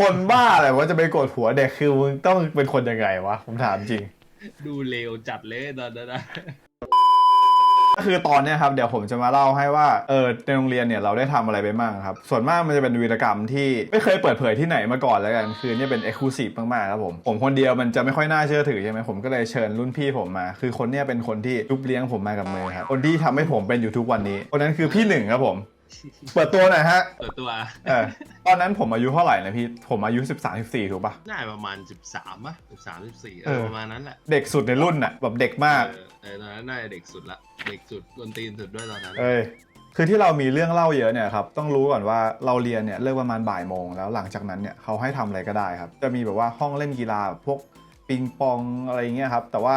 คนบ้าอะไรว่าจะไปกดหัวเด็กคือมึงต้องเป็นคนยังไงวะผมถามจริง ดูเลวจัดเลยตอนนั้นนะก็คือตอนเนี้ยครับเดี๋ยวผมจะมาเล่าให้ว่าเออในโรงเรียนเนี่ยเราได้ทำอะไรไปบ้างครับ ส่วนมากมันจะเป็นวีรกรรมที่ไม่เคยเปิดเผยที่ไหนมาก่อนแล้วกัน คือเนี่ยเป็นเอ็กซ์คลูซีฟมากๆครับผม ผมคนเดียวมันจะไม่ค่อยน่าเชื่อถือใช่ไหมผมก็เลยเชิญรุ่นพี่ผมมา คือคนเนี้ยเป็นคนที่รุบเลี้ยงผมมากับมือครับคนที่ทำให้ผมเป็นอยู่ทุกวันนี้คนนั้นคือพี่หนึ่งครับผม เปิดตัวหน่อยฮะเปิดตัวเออตอนนั้นผมอายุเท่าไหร่นะพี่ ผมอายุ 13 14ถูกปะน่าประมาณ 13ป่ะ13 14เออประมาณนั้นแหละ เด็กสุดในรุ่นน่ะแบบเด็กมากเออเออตอนนั้นน่าจะเด็กสุดละ เด็กสุดกวนตีนสุดด้วยตอนนั้น เอ้ยคือที่เรามีเรื่องเล่าเยอะเนี่ยครับต้องรู้ก่อนว่าเราเรียนเนี่ยเลิกประมาณบ่ายโมงแล้วหลังจากนั้นเนี่ยเขาให้ทำอะไรก็ได้ครับ จะมีแบบว่าห้องเล่นกีฬาพวกปิงปองอะไรอย่างเงี้ยครับแต่ว่า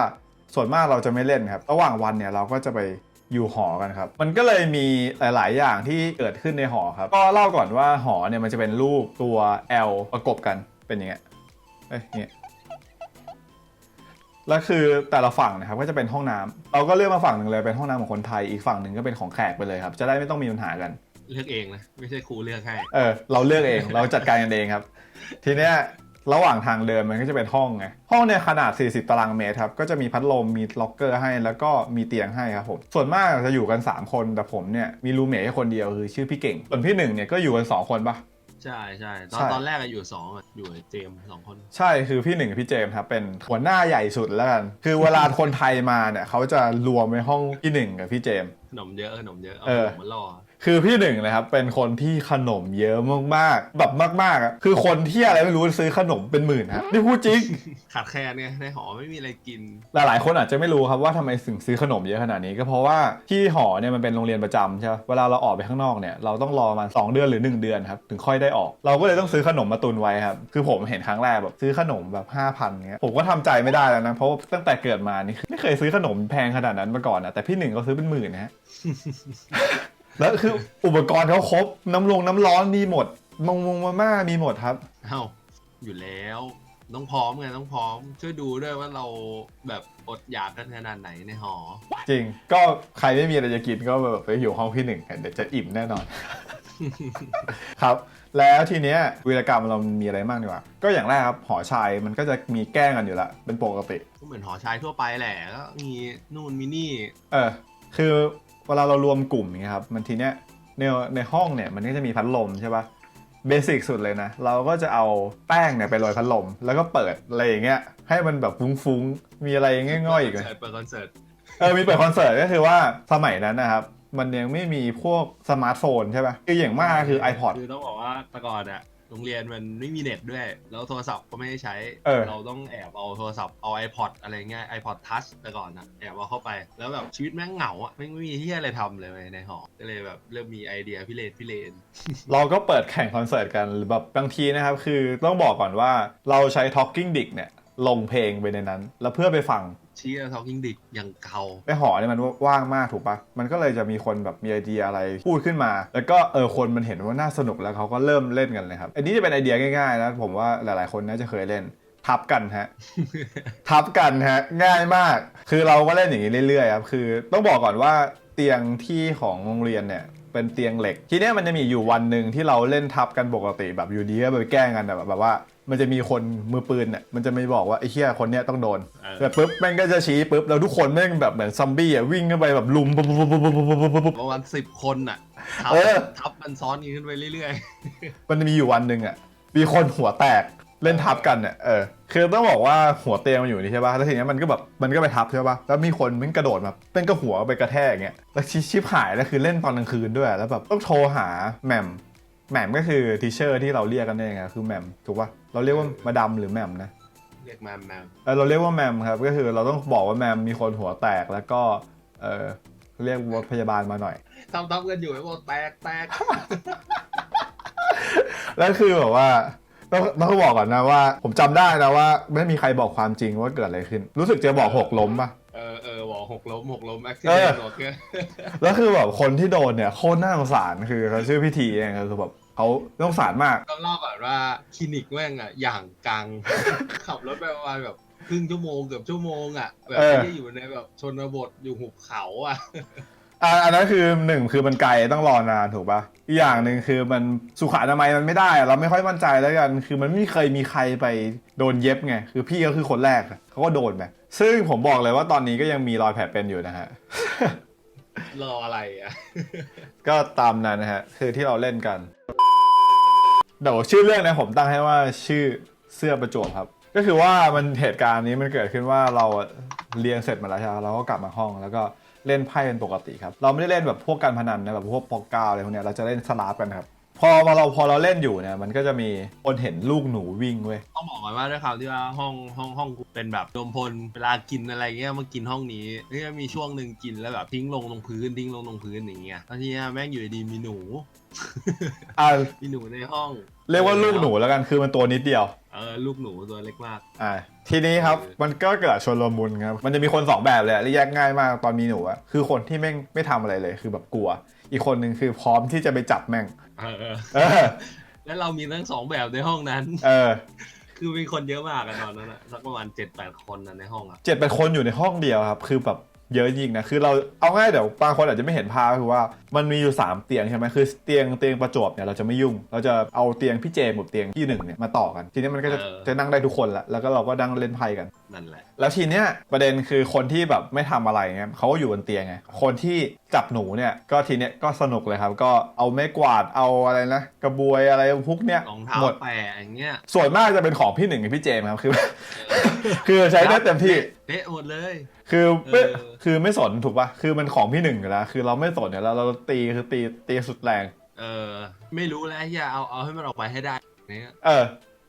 ส่วนมากเราจะไม่เล่นครับ ระหว่างวันเนี่ยเราก็จะไป อยู่หอกันครับ มันก็เลยมีหลาย ๆ อย่างที่เกิดขึ้นในหอครับ ก็เล่าก่อนว่าหอเนี่ยมันจะเป็นรูปตัว L ประกบกันเป็นอย่างเงี้ยเอ้ยอย่างเงี้ยแล้วคือแต่ละฝั่งนะครับก็จะเป็นห้องน้ำเราก็เลือกมาฝั่งหนึ่งเลยเป็นห้องน้ำของคนไทยอีกฝั่งหนึ่งก็เป็นของแขกไปเลยครับ จะได้ไม่ต้องมีปัญหากัน เลือกเองนะไม่ใช่ครูเลือกให้ เออเราเลือกเองเราจัดการกันเองครับ ทีเนี้ย ระหว่างทางเดินมันก็จะเป็นห้องไง ห้องเนี่ยขนาด 40 ตารางเมตรครับ ก็จะมีพัดลม มีล็อกเกอร์ให้ แล้วก็มีเตียงให้ครับผม ส่วนมากจะอยู่กัน 3 คน แต่ผมเนี่ยมีรูเมทแค่คนเดียวคือชื่อพี่เก่ง ส่วนพี่หนึ่งเนี่ยก็อยู่กันสองคนปะใช่ใช่ตอนใช่ตอนแรกอะอยู่สองอะอยู่กับเจมส์สองคน ใช่คือพี่หนึ่งกับพี่เจมส์ครับเป็นหัวหน้าใหญ่สุดแล้วกัน คือเวลาคนไทยมาเนี่ยเขาจะรวมในห้องพี่หนึ่งกับพี่เจมส์ขนมเยอะขนมเยอะเอาเออขนมมาล่อ คือพี่หนึ่งนะครับเป็นคนที่ขนมเยอะมากๆ แบบมากๆอะคือคนที่อะไรไม่รู้ซื้อขนมเป็นหมื่นฮะนี่พูดจริงขาดแคลนไงในหอไม่มีอะไรกิน หลายๆคนอาจจะไม่รู้ครับว่าทำไมถึงซื้อขนมเยอะขนาดนี้ก็เพราะว่าที่หอเนี่ยมันเป็นโรงเรียนประจำใช่ไหมเวลาเราออกไปข้างนอกเนี่ยเราต้องรอประมาณ2เดือนหรือ 1 เดือนครับถึงค่อยได้ออก เราก็เลยต้องซื้อขนมมาตุนไว้ครับคือผมเห็นครั้งแรกแบบซื้อขนมแบบ5,000เงี้ยผมก็ทำใจไม่ได้แล้วนะเพราะว่าตั้งแต่เกิดมานี่ไม่เคยซื้อขนมแพงขนาดนั้นมาก่อนนะแต่พี่หนึ่งเขาซื้อเป็นหมื่นนะฮะ แล้วคืออุปกรณ์เขาครบ น้ำลงน้ำร้อนมีหมดมงมงมาม่ามีหมดครับ เอ้าอยู่แล้ว ต้องพร้อมไงต้องพร้อม ช่วยดูด้วยว่าเราแบบอดอยากกันขนาดไหนในหอ จริง ก็ใครไม่มีอะไรจะกินก็แบบไปอยู่ห้องพี่หนึ่งกันเดี๋ยวจะอิ่มแน่นอน ครับ แล้วทีเนี้ยวีรกรรมเรามีอะไรบ้างดีกว่า ก็อย่างแรกครับหอชายมันก็จะมีแกล้งกันอยู่ละเป็นปกติ ก็เหมือนหอชายทั่วไปแหละก็มีนู่นมีนี่ เออคือ เวลาเรารวมกลุ่มอย่างเงี้ยครับมันทีเนี้ยในในห้องเนี่ยมันก็จะมีพัดลมใช่ปะเบสิกสุดเลยนะ เราก็จะเอาแป้งเนี่ยไปโรยพัดลม แล้วก็เปิดอะไรอย่างเงี้ยให้มันแบบฟุ้งๆ มีอะไรง่อยๆอีกไหมเปิดคอนเสิร์ตเออมีเปิดคอนเสิร์ตก็คือว่าสมัยนั้นนะครับมันยังไม่มีพวกสมาร์ทโฟนใช่ปะคืออย่างมากคือ iPod คือต้องบอกว่าแต่ก่อนอะ โรงเรียนมันไม่มีเน็ตด้วย แล้วโทรศัพท์ก็ไม่ได้ใช้ เออต้องแอบเอาโทรศัพท์เอา iPod อะไรเงี้ย iPod Touch แต่ก่อนอะแอบเอาเข้าไป แล้วแบบชีวิตแม่งเหงาอะไม่งไม่มีที่อะไรทำเลยเว้ยในหอ ก็เลยแบบเริ่มมีไอเดียพิเรนพิเรน เราก็เปิดแข่งคอนเสิร์ตกันหรือแบบบางทีนะครับ คือต้องบอกก่อนว่าเราใช้ Talking Dick เนี่ย ลงเพลงไปในนั้น แล้วเพื่อไปฟัง เชียร์ทอ l กิ้งดิกอย่างเก่าในหอเนี่ยมันว่างมากถูกปะมันก็เลยจะมีคนแบบมีไอเดียอะไรพูดขึ้นมา แล้วก็เออคนมันเห็นว่าน่าสนุกแล้วเขาก็เริ่มเล่นกันเลยครับ อันนี้จะเป็นไอเดียง่ายๆนะผมว่าหลายๆคนน่าจะเคยเล่นทับกันฮะ ทับกันฮะ ง่ายมาก คือเราก็เล่นอย่างนี้เรื่อยๆครับคือต้องบอกก่อนว่าเตียงที่ของโรงเรียนเนี่ยเป็นเตียงเหล็ก ทีเนี้ยมันจะมีอยู่วันหนึ่งที่เราเล่นทับกันปกติแบบอยู่ดีก็ไปแกล้งกันแบบแบบว่า มันจะมีคนมือปืนเนี่ยมันจะไม่บอกว่าไอ้เหี้ยคนเนี้ยต้องโดนแต่ปุ๊บแม่งก็จะชี้ปุ๊บแล้วทุกคนแม่งแบบเหมือนซอมบี้อะวิ่งเข้าไปแบบลุมปุ๊บปุ๊บปุ๊บปุ๊บปุ๊บปุ๊บปุ๊บ ประมาณสิบคนน่ะทับเออบมันซ้อนกันขึ้นไปเรื่อยมันจะมีอยู่วันหนึ่งอะ มีคนหัวแตกเล่นทับกันเนี่ยเออ คือต้องบอกว่าหัวเตียงมันอยู่นี่ใช่ป่ะ แล้วทีนี้มันก็แบบมันก็ไปทับใช่ป่ะ แล้วมีคนมันกระโดดมาเป็นก็หัวไปกระแทกเงี้ย แล้วชิบหายแล้วคือเล่นตอนกลางคืนด้วย แล้วแบบต้องโทรหาแหม่ม แหม่มก็คือทีเชอร์ที่เราเรียกกันเองอะคือแหม่มถูกป่ะเราเรียกว่ามาดามหรือแหม่มนะๆเรียกมาแมวเออเราเรียกว่าแมมครับก็คือเราต้องบอกว่าแมมมีคนหัวแตกแล้วก็เออเรียกรถพยาบาลมาหน่อย ทำทับกันอยู่ไอ้บอกแตกแตกแล้วคือแบบว่าต้องต้องบอกก่อนนะว่า ผมจำได้นะว่า ไม่มีใครบอกความจริงว่าเกิดอะไรขึ้น รู้สึกจะบอกหกล้มป่ะเออเออบอกหกล้มหกล้มแอคซิเอเดอนต์บอกเกแล้วคือแบบคนที่โดนเนี่ยโคตรน่าสงสารคือเขาชื่อพิธีเองคือแบบ เขาน่าสงสารมากต้องเล่าก่อนว่าคลินิกแม่งอะอย่างกัง ขับรถไปประมาณแบบครึ่งชั่วโมงเกือบชั่วโมงอะแบบเออไม่ได้อยู่ในแบบชนบทอยู่หุบเขาอะอ่าอันนั้นคือหนึ่งคือมันไกลต้องรอนานถูกปะอีกอย่างหนึ่งคือมันสุขอนามัยมันไม่ได้อะเราไม่ค่อยมั่นใจแล้วกัน คือมันไม่เคยมีใครไปโดนเย็บไงคือพี่ก็คือคนแรกอะเขาก็โดนไปซึ่งผมบอกเลยว่าตอนนี้ก็ยังมีรอยแผลเป็นอยู่นะฮะรออะไรอะ ก็ตามนั้นนะฮะ คือที่เราเล่นกัน เดี๋ยวชื่อเรื่องนะผมตั้งให้ว่าชื่อเสื้อประจวบครับ ก็คือว่ามันเหตุการณ์นี้มันเกิดขึ้นว่าเราเรียนเสร็จมาแล้วใช่ไหมเราก็กลับมาห้องแล้วก็เล่นไพ่เป็นปกติครับ เราไม่ได้เล่นแบบพวกการพนันนะแบบพวกโป๊กเก้าอะไรพวกเนี้ยเราจะเล่นสลาฟกันครับ พอมาเราพอเราเล่นอยู่เนี่ยมันก็จะมีคนเห็นลูกหนูวิ่งเว้ย ต้องบอกก่อนว่าด้วยความที่ว่าห้องห้องห้องกูเป็นแบบโดมพลเวลากินอะไรเงี้ยมากินห้องนี้เนี่ยมีช่วงหนึ่งกินแล้วแบบทิ้งลงตรงพื้นทิ้งลงตรงพื้นอย่างเงี้ยตอนที่แม่งอยู่ดีๆมีหนู อ่ามีหนูในห้องเรียกว่าลูกหนูแล้วกันคือมันตัวนิดเดียว เออลูกหนูตัวเล็กมาก อ่าทีนี้ครับเออมันก็เกิดชนลมุนครับมันจะมีคนสองแบบเลยอะที่แยกง่ายมากตอนมีหนูอะคือคนที่แม่งไม่ทำอะไรเลยคือแบบกลัว อีกคนหนึ่งคือพร้อมที่จะไปจับแม่งเออเออแล้วเรามีทั้งสองแบบในห้องนั้น เออคือมีคนเยอะมากอะตอนนั้นอะสักประมาณเจ็ดแปดคนนะในห้องอะเจ็ดเป็นคนอยู่ในห้องเดียวครับ คือแบบเยอะจริงนะ คือเราเอาง่ายเดี๋ยวบางคนอาจจะไม่เห็นภาพคือว่า มันมีอยู่สามเตียงใช่ไหมคือเตียงเตียงประจวบเนี่ยเราจะไม่ยุ่ง เราจะเอาเตียงพี่เจมกับเตียงพี่หนึ่งเนี่ยมาต่อกัน ทีนี้มันก็จะจะนั่งได้ทุกคนละแล้วก็เราก็นั่งเล่นไพ่กัน นั่นแหละ แล้วทีเนี้ยประเด็นคือคนที่แบบไม่ทำอะไรเงี้ยเขาก็อยู่บนเตียงไงคนที่จับหนูเนี่ยก็ทีเนี้ยก็สนุกเลยครับ ก็เอาไม้กวาดเอาอะไรนะกระบวยอะไรพวกเนี้ยรองเท้าหมดแปะอย่างเงี้ยส่วนมากจะเป็นของพี่หนึ่งกับพี่เจมส์ครับคือ คือใช้ได้เต็มที่เละหมดเลย คือไม่เออ คือไม่สนถูกปะคือมันของพี่หนึ่งอยู่แล้ว คือเราไม่สนเนี่ยเราเราตีคือตีตีสุดแรง เออ ไม่รู้แล้วอย่าเอาเอาให้มันออกไปให้ได้เนี่ยเออ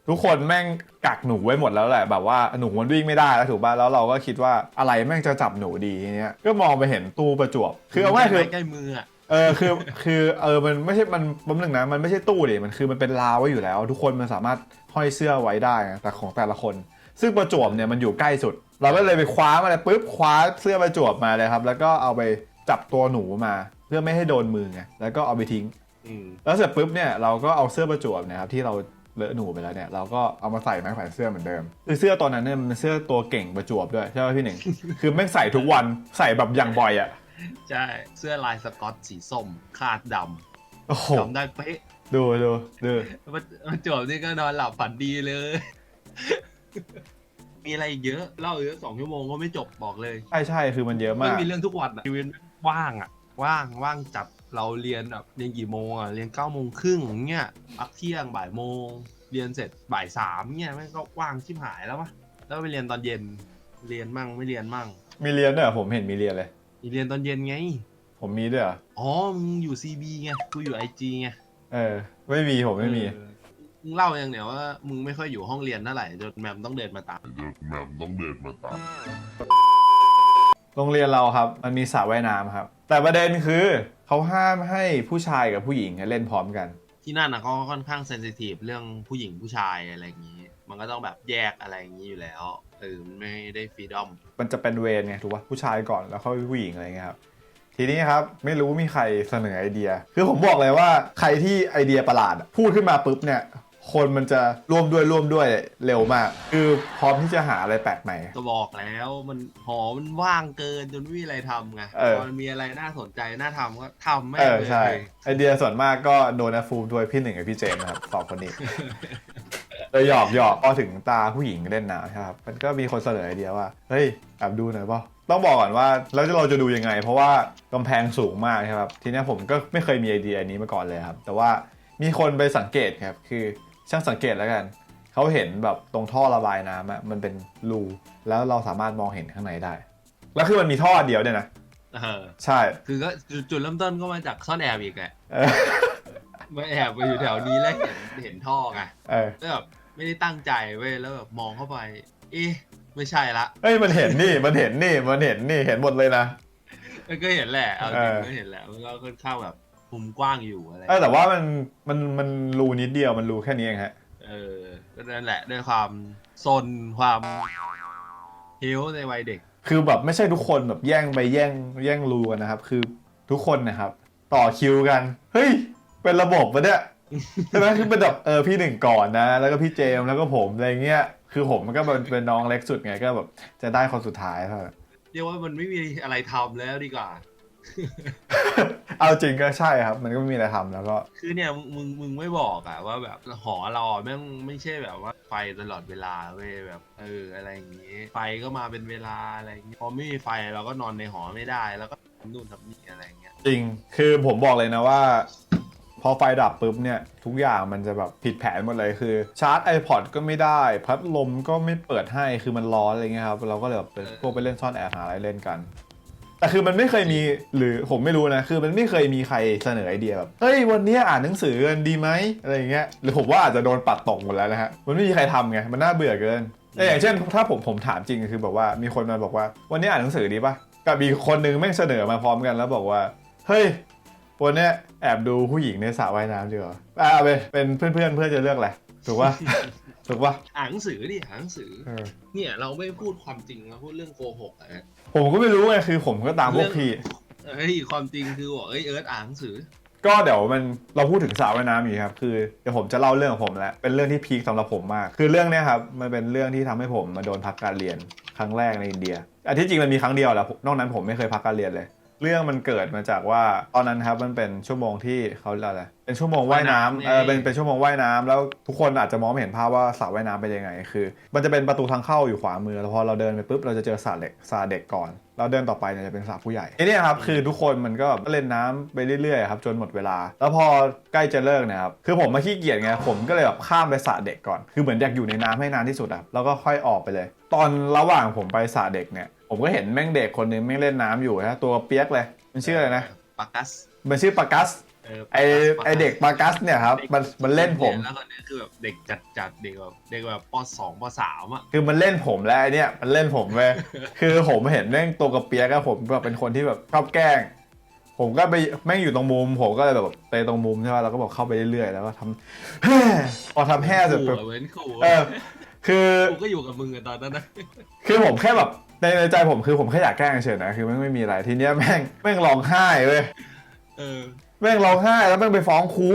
ทุกคนแม่งกักหนูไว้หมดแล้วแหละแบบว่าหนูมันวิ่งไม่ได้แล้วถูกป่ะแล้วเราก็คิดว่าอะไรแม่งจะจับหนูดีทีเนี้ยก็มองไปเห็นตู้ประจวบ คือเอาง่ายคือ ใกล้ๆมืออะเออคือคือเออมันไม่ใช่มันแป๊บนึงนะมันไม่ใช่ตู้ดิมันคือมันเป็นราวไว้อยู่แล้ว ทุกคนมันสามารถห้อยเสื้อไว้ได้นะแต่ของแต่ละคน ซึ่งประจวบเนี่ยมันอยู่ใกล้สุด เราก็เลยไปคว้ามาเลยปุ๊บคว้าเสื้อประจวบมาเลยครับ แล้วก็เอาไปจับตัวหนูมาเพื่อไม่ให้โดนมือไงแล้วก็เอาไปทิ้ง อืมแล้วเสร็จปุ๊บเนี่ยเราก็เอาเสื้อประจวบเนะครับที่เราเลอะหนูไปแล้วเนี่ยเราก็เอามาใส่แม่งแขวนเสื้อเหมือนเดิมคือเสื้อตัวนั้นเนี่ยมันเป็นเสื้อตัวเก่งประจวบด้วยใช่ไหมพี่หนึ่ง คือแม่งใส่ทุกวันใส่แบบอย่างบ่อยอะใช่เสื้อลายสกอตสีส้มคาดดโอ้โหำจำได้เป๊ะดูดูดูมันมันจวบนี่ก็นอนหลับฝันดีเลย มีอะไรอีกเยอะเล่าเยอะสองชั่วโมงก็ไม่จบบอกเลย ใช่ใช่คือมันเยอะมันมากมีเรื่องทุกวันอะชีวิตว่างอะ ว่างว่างจัดเราเรียนแบบเรียนกี่โมงอะเรียนเก้าโมงครึ่งเงี้ยพักเที่ยงบ่ายโมง เรียนเสร็จบ่ายสามเงี้ยแม่งก็ว่างชิบหายแล้ววะแล้วไปเรียนตอนเย็นเรียนมั่งไม่เรียนมั่ง มีเรียนด้วยเหรอผมเห็นมีเรียนเลย มีเรียนตอนเย็นไง ผมมีด้วยเหรออ๋อมึงอยู่ CB ไงกูอยู่ IG ไงเออ ไม่มีผมไม่มี เออมึงเล่ายังเนี่ยว่ามึงไม่ค่อยอยู่ห้องเรียนเท่าไหร่จนแมมต้องเดินมาตาม แมมต้องเดินมาตามโรงเรียนเราครับ มันมีสระว่ายน้ำครับ แต่ประเด็นคือเขาห้ามให้ผู้ชายกับผู้หญิงเล่นพร้อมกัน ที่นั่นนะเขาก็ค่อนข้างเซนซิทีฟเรื่องผู้หญิงผู้ชายอะไรอย่างนี้ มันก็ต้องแบบแยกอะไรอย่างนี้อยู่แล้วเออมันไม่ได้ฟรีดอม มันจะเป็นเวรไงถูกป่ะผู้ชายก่อนแล้วค่อยผู้หญิงอะไรเงี้ยครับทีนี้ครับ ไม่รู้มีใครเสนอไอเดีย คือผมบอกเลยว่าใครที่ไอเดียประหลาดอะพูดขึ้นมาปุ๊บเนี่ย คนมันจะร่วมด้วยร่วมด้วยเร็วมาก คือพร้อมที่จะหาอะไรแปลกใหม่ ก็บอกแล้วมันหอมันว่างเกินจนไม่มีอะไรทำไงเออ พอมันมีอะไรน่าสนใจน่าทำก็ทำไม่เออ เลย ใช่ ไอเดียส่วนมากก็โดนฟูมด้วยพี่หนึ่งกับพี่เจมส์นะครับ สองคนนี้ เลยหยอกหยอกพอถึงตาผู้หญิงเล่นน้ำใช่ครับ มันก็มีคนเสนอไอเดียว่า เฮ้ยแอบดูหน่อยเปล่าต้องบอกก่อนว่าแล้วเราจะดูยังไง เพราะว่ากำแพงสูงมากครับ ทีเนี้ยผมก็ไม่เคยมีไอเดียนี้มาก่อนเลยครับ แต่ว่ามีคนไปสังเกตครับ คือ ช่างสังเกตแล้วกันเขาเห็นแบบตรงท่อระบายน้ำอะมันเป็นรูแล้วเราสามารถมองเห็นข้างในได้ แล้วคือมันมีท่ออันเดียวเนี่ยนะเออใช่คือก็จุดจุดเริ่มต้นก็มาจากซ่อนแอบอีกแหละเออมาแอบไปอยู่แถวนี้แล้วเห็นเห็นท่อไงเออก็แบบไม่ได้ตั้งใจเว้ยแล้วแบบมองเข้าไป เอ๊ะไม่ใช่ละเฮ้ยมันเห็นนี่มันเห็นนี่มันเห็นนี่เห็นหมดเลยนะมันก็เห็นแหละเอาจริงเออก็เห็นแหละมันก็ค่อนข้างแบบ มุมกว้างอยู่อะไรเออแต่ว่ามันมันมันรูนิดเดียวมันรูแค่นี้เองฮะ เออก็นั่นแหละด้วยความซนความเฮลในวัยเด็ก คือแบบไม่ใช่ทุกคนแบบแย่งไปแย่งแย่งรูกันนะครับ คือทุกคนนะครับ ต่อคิวกัน เฮ้ย เป็นระบบปะเนี่ยใช่ไหมคือเป็นแบบเออพี่หนึ่งก่อนนะ แล้วก็พี่เจมส์แล้วก็ผมอะไรเงี้ยคือผมมันก็เป็นเป็นน้องเล็กสุดไงก็แบบจะได้คนสุดท้ายเท่านั้นเรียกว่ามันไม่มีอะไรทำแล้วดีกว่า เอาจริงก็ใช่ครับ มันก็ไม่มีอะไรทำแล้วก็ คือเนี่ยมึงมึงมึงไม่บอกอะว่าแบบหอเราอะแม่งไม่ใช่แบบว่าไฟตลอดเวลาเว้ยแบบ เอออะไรอย่างงี้ ไฟก็มาเป็นเวลาอะไรอย่างงี้พอไม่มีไฟเราก็นอนในหอไม่ได้ แล้วก็ทำนู่นทำนี่อะไรอย่างเงี้ยจริง คือผมบอกเลยนะว่า พอไฟดับปุ๊บเนี่ย ทุกอย่างมันจะแบบผิดแผนหมดเลยคือ ชาร์จ iPod ก็ไม่ได้ พัดลมก็ไม่เปิดให้คือมันร้อนอะไรเงี้ยครับ เราก็เลยแบบเป็นพวกไปเล่นซ่อนแอบหาอะไรเล่นกัน แต่คือมันไม่เคยมีหรือผมไม่รู้นะ คือมันไม่เคยมีใครเสนอไอเดียแบบเฮ้ยวันนี้อ่านหนังสือกันดีไหมอะไรอย่างเงี้ยหรือผมว่าอาจจะโดนปัดตกหมดแล้วนะฮะมันไม่มีใครทำไงมันน่าเบื่อเกินเอ้ยอย่างเช่น ถ้าผมผมถามจริงคือแบบว่ามีคนมาบอกว่า วันนี้อ่านหนังสือดีปะกับมีคนนึงแม่งเสนอมาพร้อมกันแล้วบอกว่าเฮ้ยวันเนี้ยแอบดูผู้หญิงในสระว่ายน้ำดีกว่าอะเอาไปเป็นเพื่อนเพื่อนๆเพื่อนจะเลือกอะไรถูกปะ ถูกปะอ่านหนังสือดิอ่านหนังสือ เออเนี่ย เราไม่พูดความจริงเราพูดเรื่องโกหกอะผมก็ไม่รู้ไงคือผมก็ตามพวกพี่ เฮ้ยความจริงคือบอกเอ้ยเอิร์ธอ่านหนังสือ ก็เดี๋ยวมันเราพูดถึงสระว่ายน้ำอยู่ครับคือเดี๋ยวผมจะเล่าเรื่องของผมแล้วเป็นเรื่องที่พีคสำหรับผมมาก คือเรื่องเนี้ยครับมันเป็นเรื่องที่ทำให้ผมมาโดนพักการเรียนครั้งแรกในอินเดียอันที่จริงมันมีครั้งเดียวแหละนอกนั้นผมไม่เคยพักการเรียนเลย เรื่องมันเกิดมาจากว่าตอนนั้นครับมันเป็นชั่วโมงที่เขาเรียกอะไรเป็นชั่วโมงว่ายน้ำว่ายน้ำเออเป็นไงเป็นชั่วโมงว่ายน้ำแล้วทุกคนอาจจะมองไม่เห็นภาพว่าสระว่ายน้ำเป็นยังไง คือ มันจะเป็นประตูทางเข้าอยู่ขวามือแล้วพอเราเดินไปปุ๊บเราจะเจอสระเด็กสระเด็กก่อนแล้วเดินต่อไปเนี่ยจะเป็นสระผู้ใหญ่ไอ้เนี่ยครับคือทุกคนมันก็เล่นน้ำไปเรื่อยๆครับจนหมดเวลา แล้วพอใกล้จะเลิกเนะครับคือผมมาขี้เกียจไงผมก็เลยแบบข้ามไปสระเด็กก่อน คือเหมือนอยากอยู่ในน้ำให้นานที่สุดอะแล้วก็ค่อยออกไปเลย ตอนระหว่างผมไปสระเด็กเนี่ย ผมก็เห็นแม่งเด็กคนนึงแม่งเล่นน้ำอยู่นะตัวเปียกเลย มันชื่ออะไรนะ ปากัสมันชื่อปากัสเออไอไอเด็กปากัสเนี่ยครับ มันมันเล่นผม แล้วคนนี้คือแบบเด็กจัดจัดๆเด็กแบบเด็กแบบปสองปสามอะคือมันเล่นผมแล้วไอเนี่ยมันเล่นผมเว้ย คือผมเห็นแม่งตัวกระเปียกอะผมแบบเป็นคนที่แบบชอบแกล้ง ผมก็ไปแม่งอยู่ตรงมุม ผมก็เลยแบบไปตรงมุมใช่ป่ะแล้วก็บอกเข้าไปเรื่อยๆแล้วก็ทำ แฮ่พอทำแฮ่เสร็จขู่ปุ๊บอะเว้นขู่เออ คือกูก็อยู่กับมึงอะตอนนั้นนะคือผมแค่แบบในในใจผมคือผมแค่อยากแกล้งเฉยๆนะคือแม่งไม่มีอะไรทีเนี้ยแม่งแม่งร้องไห้เว้ยเออ แม่งร้องไห้แล้วแม่งไปฟ้องครู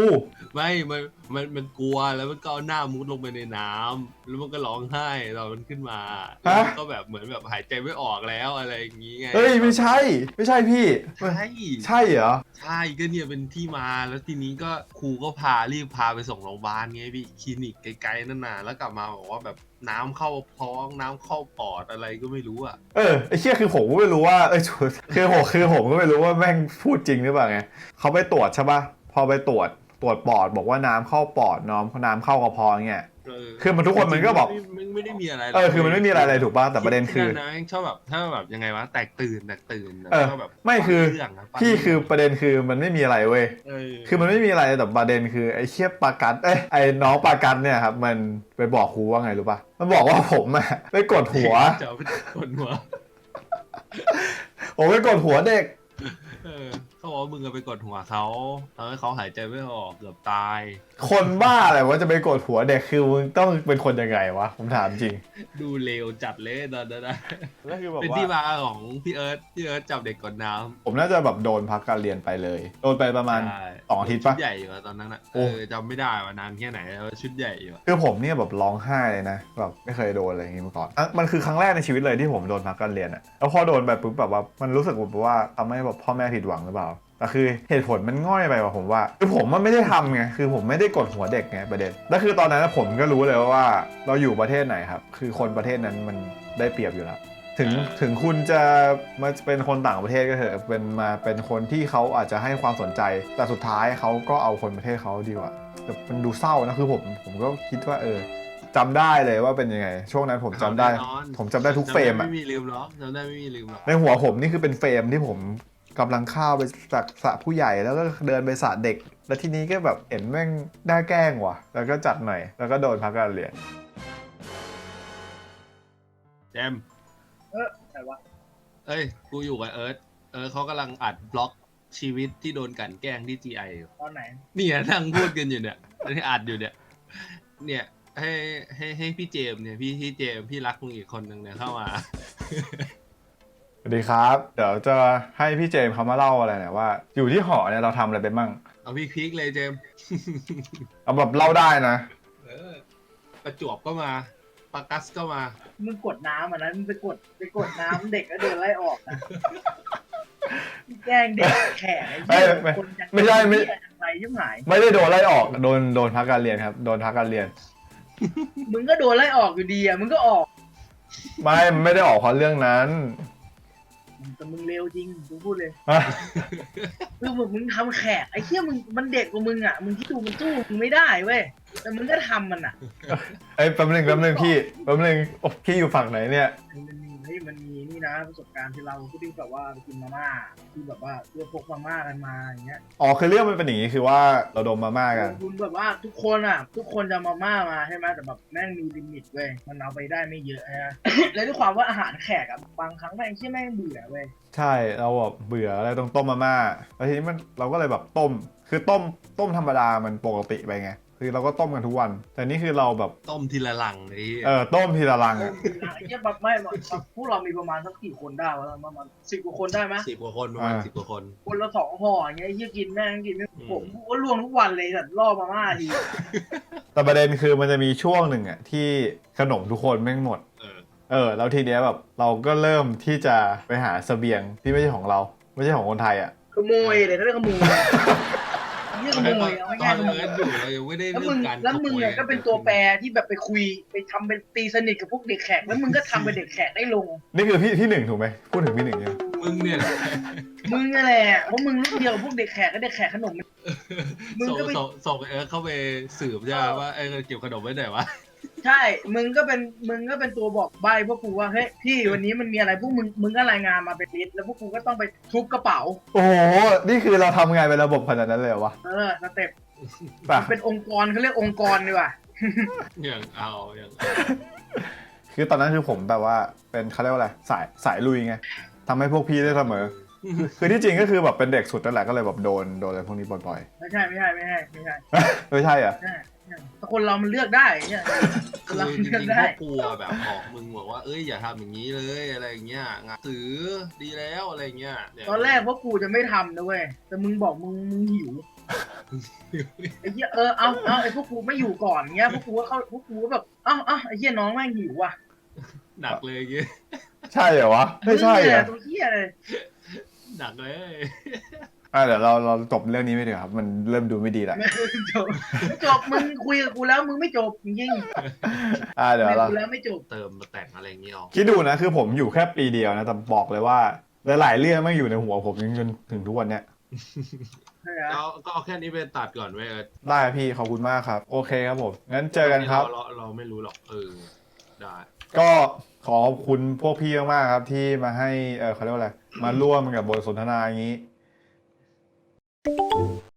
ไม่มันมันมันกลัวแล้วมันก็เอาหน้ามุดลงไปในน้ำแล้วมันก็ร้องไห้ตอนมันขึ้นมาแล้วมันก็แบบเหมือนแบบหายใจไม่ออกแล้วอะไรอย่างงี้ไงเฮ้ยไม่ใช่ ไม่ใช่พี่ ใช่ใช่เหรอ ใช่ก็เนี่ยเป็นที่มาแล้วทีนี้ก็ครูก็พารีบพาไปส่งโรงพยาบาลไงพี่คลินิกไกลๆนั่นน่ะแล้วกลับมาบอกว่าแบบน้ำเข้าท้องน้ำเข้าปอดอะไรก็ไม่รู้อะ เออไอ้เชี่ยคือผมก็ไม่รู้ว่าเอ้ยชุดคือผมคือผมก็ไม่รู้ว่าแม่งพูดจริงหรือเปล่าไงเขาไปตรวจใช่ปะพอไปตรวจ ตรวจปอดบอกว่าน้ำเข้าปอดน้ำน้ำเข้ากระเพาะเงี้ยเออคือมันทุกคนมันก็บอก ไม่ไม่ได้มีอะไรหรกเออคือมันไม่มีอะไรเลยถูกป่ะแต่ประเด็นคือที่นะชอบแบบถ้าแบบยังไงวะแตกตื่นแตกตื่นเออชบแบบไม่คือปั้นเรื่องะปั้นพี่เรื่งคือประเด็นคือมันไม่มีอะไรเว้ย เออคือมันไม่มีอะไรแต่ประเด็นคือไอ้เชี่ยปากัดเอ้ยไอ้น้องปากัดเนี่ยครับมันไปบอกครูว่าไงรู้ป่ะมันบอกว่าผมอะไปกดหัว จะเอาไปคนหัวผมไปกดหัวเด็ก เออเขา บอกว่ามึงอะไปกดหัวเขาทำให้เขาหายใจไม่ออกเกือบตาย คนบ้าอะไรว่าจะไปกดหัวเด็กคือมึงต้องเป็นคนยังไงวะผมถามจริง ดูเลวจัดเลยตอนนั้นนะแล้วคือแบบเป็นว่าที่มาของพี่เอิร์ธพี่เอิร์ธจับเด็กกดน้ำผมน่าจะแบบโดนพักการเรียนไปเลย โดนไปประมาณ ใช่สองอาทิตย์ชุปะดใหญ่อยู่อะตอนนั้นอะโอ้ เออจำไม่ได้ว่านานแค่ไหนแล้วชุดใหญ่อยู่อะคือผมเนี่ยแบบร้องไห้เลยนะแบบไม่เคยโดนอะไรอย่างงี้มาก่อนอะมันคือครั้งแรกในชีวิตเลยที่ผมโดนพักการเรียนอะแล้วพอโดนไปปุ๊บแบบว่ามันรู้สึกแบบว่าทำให้แบบพ่อแม่ผิดหวังหรือเปล่า แต่คือเหตุผลมันง่อยไปว่ะผมว่าคือผมมันไม่ได้ทำไงคือผมไม่ได้กดหัวเด็กไงประเด็นแล้วคือตอนนั้นผมก็รู้เลยว่าเราอยู่ประเทศไหนครับ คือคนประเทศนั้นมันได้เปรียบอยู่แล้วถึงถึงคุณจะมาเป็นคนต่างประเทศก็เถอะเป็นมาเป็นคนที่เขาอาจจะให้ความสนใจ แต่สุดท้ายเขาก็เอาคนประเทศเขาดีกว่าแต่มันดูเศร้านะคือผมผมก็คิดว่าเออจำได้เลยว่าเป็นยังไง ช่วงนั้นผมจำได้แน่นอนผมจำได้ทุกเฟรมจำอะไม่มีลืมหรอกจำได้ไม่มีลืมหรอกในหัวผมนี่คือเป็นเฟรมที่ผม กำลังเข้าวไปจากสระผู้ใหญ่แล้วก็เดินไปสระเด็ก แล้วทีนี้ก็แบบเห็นแม่งน่าแกล้งว่ะ แล้วก็จัดหน่อย แล้วก็โดนพักการเรียนแจมเออแต่ว่าเอ้ย กูอยู่กับเอิร์ธเอิร์ธเขากำลังอัดบล็อกชีวิตที่โดนกลันแกล้งที่ GI อยู่ตอนไหนเนี่ยนั่งพูดกันอยู่เนี่ยที่อัดอยู่เนี่ย เนี่ยให้ให้ให้พี่เจมส์เนี่ยพี่พี่เจมส์พี่รักมึงอีกคนหนึ่งเนี่ยเข้ามา สวัสดีครับ เดี๋ยวจะให้พี่เจมส์เขามาเล่าอะไรเนี่ยว่า อยู่ที่หอเนี่ยเราทำอะไรไปมั่งเอาพี่พีคเลยเจมส์ เอาแบบเล่าได้นะ เออประจวบก็มาปากัสก็มา มึงกดน้ำอะนะมึงไปกดไปกดน้ำเด็กแล้วโดนไล่ออกนะแกล้งเด็กแขกไอ้ไม่เหี้ยไม่คนจะไม่ใช่ไม่อะไรยิ่งหาย ไม่ได้โดนไล่ออกโดนโดนพักการเรียนครับโดนพักการเรียน มึงก็โดนไล่ออกอยู่ดีอะมึงก็ออก ไม่มันไม่ได้ออกเพราะเรื่องนั้น แต่มึงเร็วจริงกูพูดเลยอะคือมึงมึงทำแขกไอ้เหี้ยมึงมันเด็กกว่ามึงอะมึงที่ดูมันสู้มึงไม่ได้เว้ยแต่มึงก็ทำมันอะเอ้ยแป๊บนึงแป๊บนึงพี่แป๊บนึงโอ้พี่อยู่ฝั่งไหนเนี่ย มันมีเฮ้ยมันมีนี่นะประสบการณ์ที่เราที่แบบว่าไปกินมาม่าที่แบบว่าเพื่อพกมาม่ากันมาอย่างเงี้ยอ๋อคือเรื่องมันเป็นอย่างนี้คือว่าเราดมมาม่ากัน คุณแบบว่าทุกคนอะ ทุกคนจะมาม่ามาใช่ไหมแต่แบบแม่งมีลิมิตเว้ยมันเอาไปได้ไม่เยอะนะแล้วด้วยความว่าอาหารแขกอะบางครั้งแม่งที่แม่งเบื่อเว้ยใช่เราแบบเบื่ออะไรต้องต้มมาม่าแล้วทีนี้มันเราก็เลยแบบต้ม คือต้มต้มธรรมดามันปกติไปไง คือเราก็ต้มกันทุกวัน แต่นี่คือเราแบบต้มทีละหลังไอ้เออต้มทีละลังอะไอ้เหี้ยแบบไม่แบบแบบพวกเรามีประมาณสักกี่คนได้วะประมาณสิบกว่าคนได้ไหมสิบกว่าคนประมาณสิบกว่าคนคนละสองห่ออย่างเงี้ยไอ้เหี้ยกินแม่งกินไม่อืมผมก็รวมทุกวันเลยแต่ล่อมาม่าทีแต่ประเด็นคือมันจะมีช่วงหนึ่งอะที่ขนมทุกคนแม่งหมด เออ เออ แล้วทีเนี้ยแบบเราก็เริ่มที่จะไปหาเสบียงที่ไม่ใช่ของเรา ไม่ใช่ของคนไทยอะขโมยเลยเขาเรียกขโมยไอ้ เหี้ยขโมยเอาตง่าอยนๆขโมเอิยร์ธอยู่เรายังไม่ได้แล้วเรื่มึองงการแล้วมึงขโยเนี่ยก็เป็นตัวแปรที่แบบไปคุยไปทำเป็นตีสนิทกับพวกเด็กแขกแล้วมึงก็ทำเป็นเด็กแขกได้ลง นี่คือพี่พี่หนึ่งถูกไหมพูดถึงพี่หนึ่งเนี่ยมึงเนี่ยแหละมึงนั่นแหละเพราะมึงรุ่นเดียวกับพวกเด็กแขกก็เด็กแขกขนม มึงส่งก็ไป ส่งส่งเอิร์ธเข้าไปสืบใช่ไหมว่าเออเก็บขนมไว้ไหนวะ ใช่ มึงก็เป็น มึงก็เป็นตัวบอกใบพวกกูว่า เฮ้ย พี่วันนี้มันมีอะไรพวกมึง มึงก็รายงานมาเป็นลิสต์แล้วพวกกูก็ต้องไปทุบกระเป๋า โอ้โห นี่คือเราทำงานเป็นระบบขนาดนั้นเลยเหรอวะเออ สเต็ปป่ะเป็นองค์กรเขาเรียกองค์กรดีกว่า อย่างเอาอย่างเอาคือตอนนั้นคือผมแบบว่าเป็นเขาเรียกว่าอะไร สายสายลุยไงทำให้พวกพี่ได้เสมอ คือที่จริงก็คือแบบเป็นเด็กสุดนั่นแหละก็เลยแบบโดนโดนอะไรพวกนี้บ่อยไม่ใช่ ไม่ใช่ ไม่ใช่ ไม่ใช่ ๆ ไม่ใช่อะ ไม่ใช่ไม่ใช่ แต่คนเรามันเลือกได้เนี่ยคือเราจริเลือกงๆได้พวกกูอะแบบบอกมึงบอกว่าเอ้ยอย่าทำอย่างนี้เลยอะไรอย่างเงี้ยงานถือดีแล้วอะไรอย่างเงี้ยเยตอนแรกพวกกูจะไม่ทำนะเว้ย แต่มึงบอกมึงมึงหิว ไอ้เหี้ยเออเอาเอาไอ้พวกกูไม่อยู่ก่อนเงี้ยพวกกูก็เข้าพวกกูก็แบบเอ้าเอ้าไอ้เหี้ยน้องแม่งหิวว่ะหนักเลยอย่างเงี้ยใช่เหรอวะ ไม่ใช่มึงเหรเนี่อยตัวเหี้ยเลย หนักเลย อะเดี๋ยวเราเราจบเรื่องนี้ไม่ดีกว่าครับ มันเริ่มดูไม่ดีแล้วไม่จบไม่จบมึงคุยกับกูแล้วมึงไม่จบจริงอะๆเดี๋ยวคุยกับเรากูแล้วไม่จบเติมมาแต่งอะไรอย่างเงี้ยออกคิดดูนะคือผมอยู่แค่ปีเดียวนะแต่บอกเลยว่าหลายๆเรื่องไม่งอยู่ในหัวผมจนถึงทุกวันเนี้ยใช่ไหมก็ก็เอาแค่นี้เป็นตัดก่อนไว้ยเออได้พี่ขอบคุณมากครับ โอเคครับผมงั้นเจอกันครับเราเราเราไม่รู้หรอกเออได้ก็ขอขอบคุณพวกพี่มากๆครับ ที่มาให้เออเขาเรียกว่าอะไรมาร่วมกับบทสนทนาอย่างนี้ you